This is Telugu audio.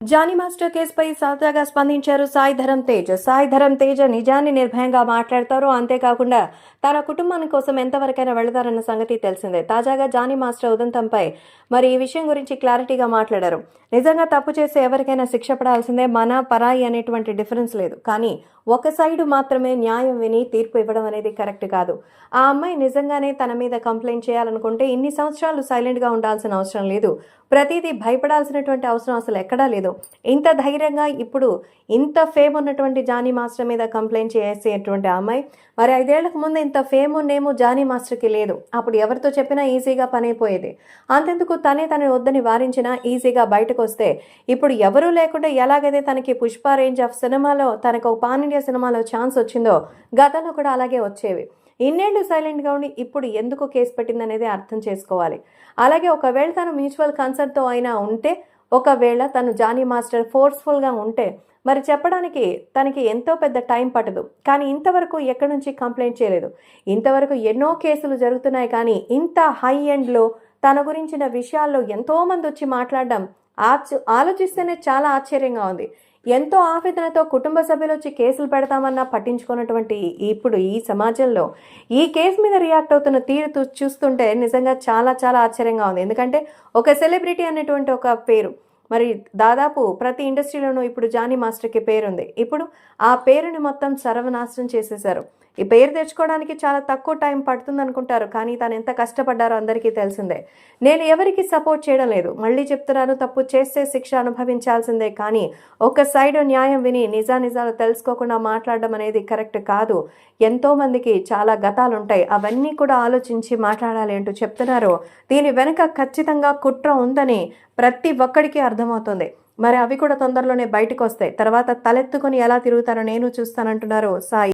జానీ మాస్టర్ కేసుపై సరదాగా స్పందించారు సాయి ధరం తేజ్. సాయి ధరం తేజ్ నిజాన్ని నిర్భయంగా మాట్లాడతారు. అంతేకాకుండా తన కుటుంబాని కోసం ఎంతవరకైనా వెళతారన్న సంగతి తెలిసిందే. తాజాగా జానీ మాస్టర్ ఉదంతంపై మరి ఈ విషయం గురించి క్లారిటీగా మాట్లాడారు. నిజంగా తప్పు చేస్తే ఎవరికైనా శిక్ష పడాల్సిందే. మన పరాయి అనేటువంటి డిఫరెన్స్ లేదు. కానీ ఒక సైడు మాత్రమే న్యాయం విని తీర్పు ఇవ్వడం అనేది కరెక్ట్ కాదు. ఆ అమ్మాయి నిజంగానే తన మీద కంప్లైంట్ చేయాలనుకుంటే ఇన్ని సంవత్సరాలు సైలెంట్గా ఉండాల్సిన అవసరం లేదు. ప్రతిదీ భయపడాల్సినటువంటి అవసరం అసలు ఎక్కడా లేదు. ఇంత ధైర్యంగా ఇప్పుడు ఇంత ఫేమ్ ఉన్నటువంటి జానీ మాస్టర్ మీద కంప్లైంట్ చేసేటువంటి అమ్మాయి మరి ఐదేళ్ళకు ముందు ఇంత ఫేమ్ నేము జానీ మాస్టర్కి లేదు. అప్పుడు ఎవరితో చెప్పినా ఈజీగా పని అయిపోయేది. అంతెందుకు తనే తన వద్దని వారించినా ఈజీగా బయటకు వస్తే ఇప్పుడు ఎవరూ లేకుండా ఎలాగైతే తనకి పుష్ప రేంజ్ ఆఫ్ సినిమాలో తనకు ఒక పాన్ ఇండియా సినిమాలో ఛాన్స్ వచ్చిందో గతంలో కూడా అలాగే వచ్చేవి. ఇన్నేళ్ళు సైలెంట్గా ఉండి ఇప్పుడు ఎందుకు కేసు పెట్టిందనేది అర్థం చేసుకోవాలి. అలాగే ఒకవేళ తను మ్యూచువల్ కన్సర్న్తో అయినా ఉంటే ఒకవేళ తను జానీ మాస్టర్ ఫోర్స్ఫుల్గా ఉంటే మరి చెప్పడానికి తనకి ఎంతో పెద్ద టైం పట్టదు. కానీ ఇంతవరకు ఎక్కడి నుంచి కంప్లైంట్ చేయలేదు. ఇంతవరకు ఎన్నో కేసులు జరుగుతున్నాయి కానీ ఇంత హై ఎండ్లో తన గురించిన విషయాల్లో ఎంతోమంది వచ్చి మాట్లాడడం ఆచ ఆలోచిస్తేనే చాలా ఆశ్చర్యంగా ఉంది. ఎంతో ఆవేదనతో కుటుంబ సభ్యులు వచ్చి కేసులు పెడతామన్నా పట్టించుకున్నటువంటి ఇప్పుడు ఈ సమాజంలో ఈ కేసు మీద రియాక్ట్ అవుతున్న తీరు చూస్తుంటే నిజంగా చాలా చాలా ఆశ్చర్యంగా ఉంది. ఎందుకంటే ఒక సెలబ్రిటీ అనేటువంటి ఒక పేరు మరి దాదాపు ప్రతి ఇండస్ట్రీలోనూ ఇప్పుడు జానీ మాస్టర్కి పేరుంది. ఇప్పుడు ఆ పేరుని మొత్తం సర్వనాశనం చేసేశారు. ఈ పేరు తెచ్చుకోవడానికి చాలా తక్కువ టైం పడుతుంది అనుకుంటారు కానీ తను ఎంత కష్టపడ్డారో అందరికీ తెలిసిందే. నేను ఎవరికి సపోర్ట్ చేయడం లేదు. మళ్ళీ చెప్తున్నాను తప్పు చేస్తే శిక్ష అనుభవించాల్సిందే కానీ ఒక సైడ్ న్యాయం విని నిజానిజాలు తెలుసుకోకుండా మాట్లాడడం అనేది కరెక్ట్ కాదు. ఎంతో మందికి చాలా గతాలు ఉంటాయి అవన్నీ కూడా ఆలోచించి మాట్లాడాలి అంటూ చెప్తున్నారు. దీని వెనుక ఖచ్చితంగా కుట్ర ఉందని ప్రతి ఒక్కడికి అర్థమవుతుంది. మరి అవి కూడా తొందరలోనే బయటకు వస్తాయి తర్వాత తలెత్తుకొని ఎలా తిరుగుతారో నేను చూస్తానంటున్నారు సాయి.